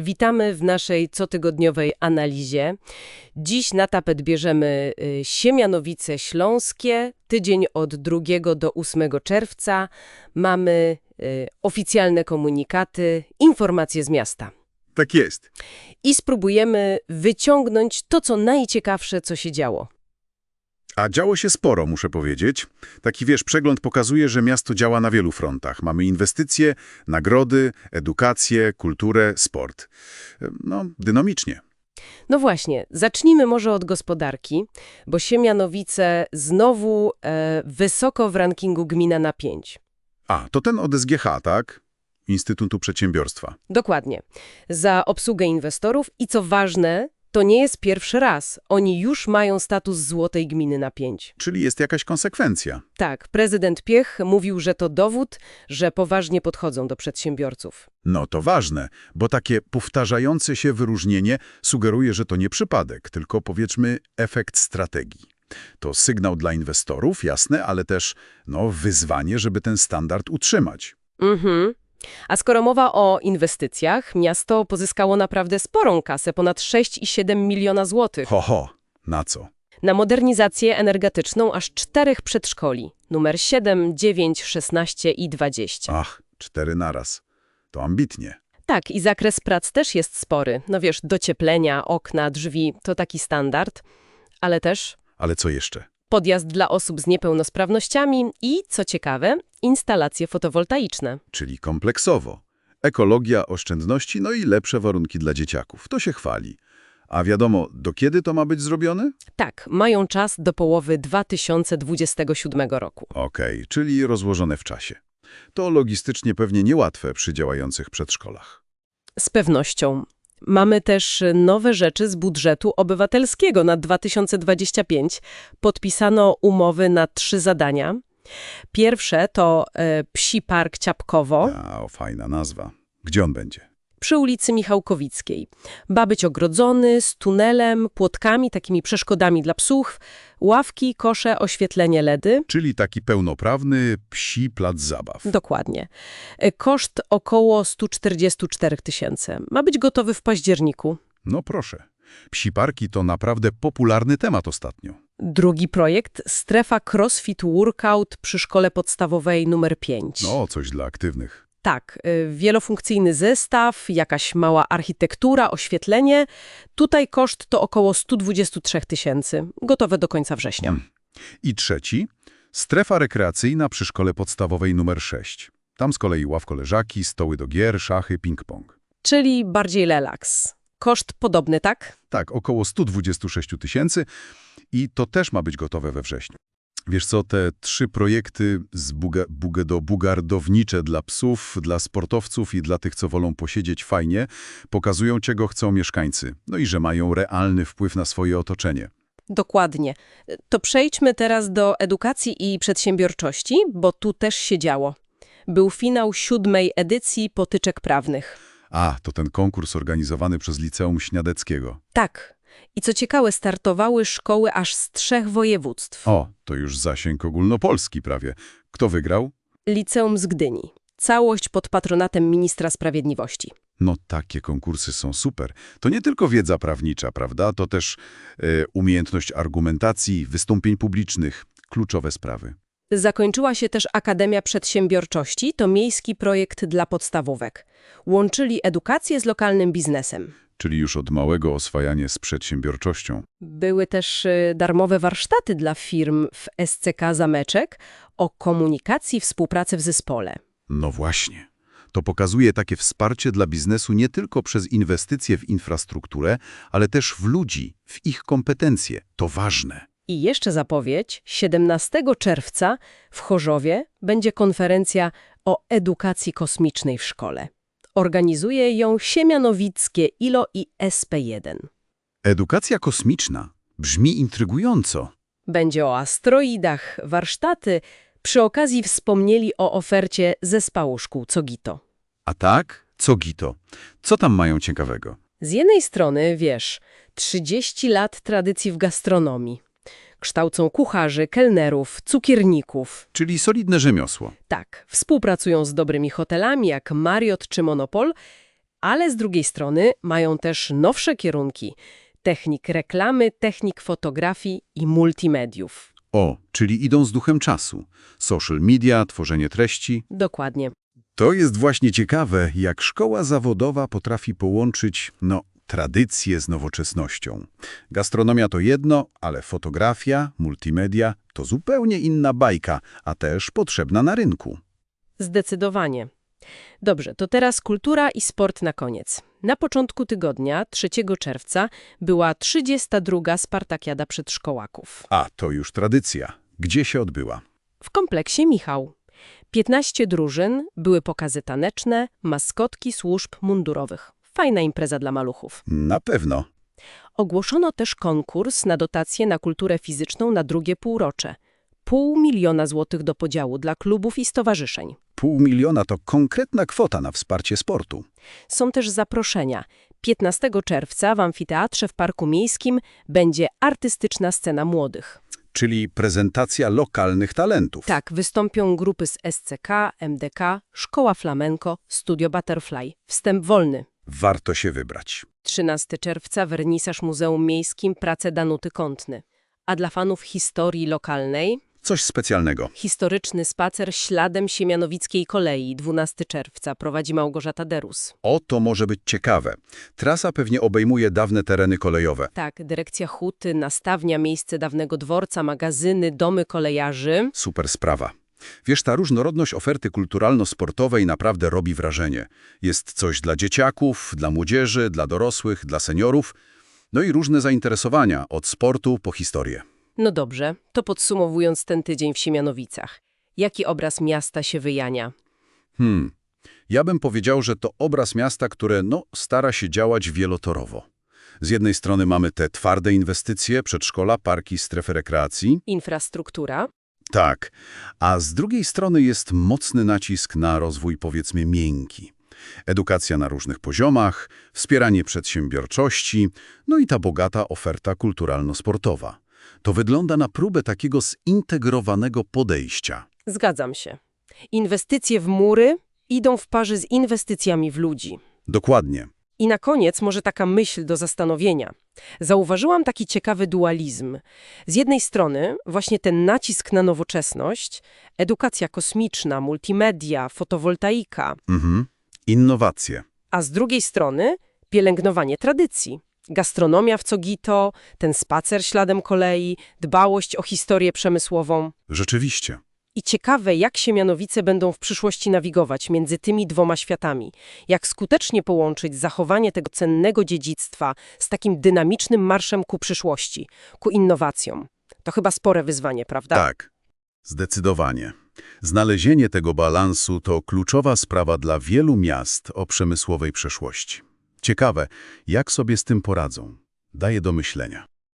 Witamy w naszej cotygodniowej analizie. Dziś na tapet bierzemy y, Siemianowice Śląskie. Tydzień od 2 do 8 czerwca. Mamy y, oficjalne komunikaty, informacje z miasta. Tak jest. I spróbujemy wyciągnąć to, co najciekawsze, co się działo. A działo się sporo, muszę powiedzieć. Taki, wiesz, przegląd pokazuje, że miasto działa na wielu frontach. Mamy inwestycje, nagrody, edukację, kulturę, sport. No, dynamicznie. No właśnie, zacznijmy może od gospodarki, bo Siemianowice znowu e, wysoko w rankingu gmina na 5. A, to ten od SGH, tak? Instytutu Przedsiębiorstwa. Dokładnie. Za obsługę inwestorów i co ważne, to nie jest pierwszy raz. Oni już mają status złotej gminy na 5. Czyli jest jakaś konsekwencja. Tak, prezydent Piech mówił, że to dowód, że poważnie podchodzą do przedsiębiorców. No to ważne, bo takie powtarzające się wyróżnienie sugeruje, że to nie przypadek, tylko powiedzmy efekt strategii. To sygnał dla inwestorów, jasne, ale też no, wyzwanie, żeby ten standard utrzymać. Mhm. A skoro mowa o inwestycjach, miasto pozyskało naprawdę sporą kasę, ponad 6,7 miliona złotych. Ho, ho, na co? Na modernizację energetyczną aż czterech przedszkoli. Numer 7, 9, 16 i 20. Ach, cztery naraz. To ambitnie. Tak, i zakres prac też jest spory. No wiesz, docieplenia, okna, drzwi to taki standard, ale też Ale co jeszcze? Podjazd dla osób z niepełnosprawnościami i, co ciekawe, instalacje fotowoltaiczne. Czyli kompleksowo. Ekologia, oszczędności, no i lepsze warunki dla dzieciaków. To się chwali. A wiadomo, do kiedy to ma być zrobione? Tak, mają czas do połowy 2027 roku. Okej, czyli rozłożone w czasie. To logistycznie pewnie niełatwe przy działających przedszkolach. Z pewnością. Mamy też nowe rzeczy z budżetu obywatelskiego na 2025. Podpisano umowy na trzy zadania. Pierwsze to e, Psi Park Ciapkowo A, o, fajna nazwa. Gdzie on będzie? Przy ulicy Michałkowickiej. Ma być ogrodzony z tunelem, płotkami, takimi przeszkodami dla psów, ławki, kosze, oświetlenie LEDy. Czyli taki pełnoprawny psi plac zabaw. Dokładnie. E, Koszt około 144 tysięcy. Ma być gotowy w październiku. No proszę. Psi parki to naprawdę popularny temat ostatnio. Drugi projekt strefa CrossFit Workout przy szkole podstawowej numer 5. No, coś dla aktywnych. Tak, y, wielofunkcyjny zestaw, jakaś mała architektura, oświetlenie. Tutaj koszt to około 123 tysięcy, gotowe do końca września. Mm. I trzeci, strefa rekreacyjna przy szkole podstawowej numer 6. Tam z kolei ławko-leżaki, stoły do gier, szachy, ping-pong. Czyli bardziej relaks. Koszt podobny, tak? Tak, około 126 tysięcy i to też ma być gotowe we wrześniu. Wiesz co, te trzy projekty z buga, bugedo, bugardownicze dla psów, dla sportowców i dla tych, co wolą posiedzieć fajnie, pokazują, czego chcą mieszkańcy, no i że mają realny wpływ na swoje otoczenie. Dokładnie. To przejdźmy teraz do edukacji i przedsiębiorczości, bo tu też się działo. Był finał siódmej edycji potyczek prawnych. A, to ten konkurs organizowany przez Liceum Śniadeckiego. Tak. I co ciekawe, startowały szkoły aż z trzech województw. O, to już zasięg ogólnopolski prawie. Kto wygrał? Liceum z Gdyni. Całość pod patronatem ministra sprawiedliwości. No takie konkursy są super. To nie tylko wiedza prawnicza, prawda? To też e, umiejętność argumentacji, wystąpień publicznych, kluczowe sprawy. Zakończyła się też Akademia Przedsiębiorczości, to miejski projekt dla podstawówek. Łączyli edukację z lokalnym biznesem. Czyli już od małego oswajanie z przedsiębiorczością. Były też y, darmowe warsztaty dla firm w SCK Zameczek o komunikacji, współpracy w zespole. No właśnie. To pokazuje takie wsparcie dla biznesu nie tylko przez inwestycje w infrastrukturę, ale też w ludzi, w ich kompetencje. To ważne. I jeszcze zapowiedź, 17 czerwca w Chorzowie będzie konferencja o edukacji kosmicznej w szkole. Organizuje ją Siemianowickie ILO i SP1. Edukacja kosmiczna brzmi intrygująco. Będzie o asteroidach, warsztaty. Przy okazji wspomnieli o ofercie zespołu szkół Cogito. A tak? Co Gito? Co tam mają ciekawego? Z jednej strony, wiesz, 30 lat tradycji w gastronomii. Kształcą kucharzy, kelnerów, cukierników. Czyli solidne rzemiosło. Tak, współpracują z dobrymi hotelami jak Marriott czy Monopol, Ale z drugiej strony mają też nowsze kierunki. Technik reklamy, technik fotografii i multimediów. O, czyli idą z duchem czasu. Social media, tworzenie treści. Dokładnie. To jest właśnie ciekawe, jak szkoła zawodowa potrafi połączyć, no, tradycję z nowoczesnością. Gastronomia to jedno, ale fotografia, multimedia to zupełnie inna bajka, a też potrzebna na rynku. Zdecydowanie. Dobrze, to teraz kultura i sport na koniec. Na początku tygodnia, 3 czerwca, była 32. Spartakiada przedszkołaków. A, to już tradycja. Gdzie się odbyła? W kompleksie Michał. 15 drużyn, były pokazy taneczne, maskotki służb mundurowych. Fajna impreza dla maluchów. Na pewno. Ogłoszono też konkurs na dotację na kulturę fizyczną na drugie półrocze. Pół miliona złotych do podziału dla klubów i stowarzyszeń. Pół miliona to konkretna kwota na wsparcie sportu. Są też zaproszenia. 15 czerwca w amfiteatrze w Parku Miejskim będzie artystyczna scena młodych. Czyli prezentacja lokalnych talentów. Tak, wystąpią grupy z SCK, MDK, Szkoła Flamenco, Studio Butterfly. Wstęp wolny. Warto się wybrać. 13 czerwca wernisaż Muzeum Miejskim Prace Danuty Kątny. A dla fanów historii lokalnej Coś specjalnego. historyczny spacer śladem Siemianowickiej Kolei 12 czerwca prowadzi Małgorzata Derus. O, to może być ciekawe. Trasa pewnie obejmuje dawne tereny kolejowe. Tak, dyrekcja huty, nastawnia, miejsce dawnego dworca, magazyny, domy kolejarzy. Super sprawa. Wiesz, ta różnorodność oferty kulturalno-sportowej naprawdę robi wrażenie. Jest coś dla dzieciaków, dla młodzieży, dla dorosłych, dla seniorów, no i różne zainteresowania, od sportu po historię. No dobrze, to podsumowując ten tydzień w Siemianowicach. Jaki obraz miasta się wyjania? Hmm, ja bym powiedział, że to obraz miasta, które no, stara się działać wielotorowo. Z jednej strony mamy te twarde inwestycje, przedszkola, parki, strefy rekreacji. Infrastruktura, Tak, a z drugiej strony jest mocny nacisk na rozwój powiedzmy miękki. Edukacja na różnych poziomach, wspieranie przedsiębiorczości, no i ta bogata oferta kulturalno-sportowa. To wygląda na próbę takiego zintegrowanego podejścia. zgadzam się. Inwestycje w mury idą w parze z inwestycjami w ludzi. Dokładnie. I na koniec może taka myśl do zastanowienia. Zauważyłam taki ciekawy dualizm. Z jednej strony właśnie ten nacisk na nowoczesność, edukacja kosmiczna, multimedia, fotowoltaika, Mhm. Innowacje. a z drugiej strony pielęgnowanie tradycji. Gastronomia w Cogito, ten spacer śladem kolei, dbałość o historię przemysłową. Rzeczywiście. I ciekawe, jak Siemianowice będą w przyszłości nawigować między tymi dwoma światami. Jak skutecznie połączyć zachowanie tego cennego dziedzictwa z takim dynamicznym marszem ku przyszłości, ku innowacjom. To chyba spore wyzwanie, prawda? Tak, zdecydowanie. Znalezienie tego balansu to kluczowa sprawa dla wielu miast o przemysłowej przeszłości. Ciekawe, jak sobie z tym poradzą. Daje do myślenia.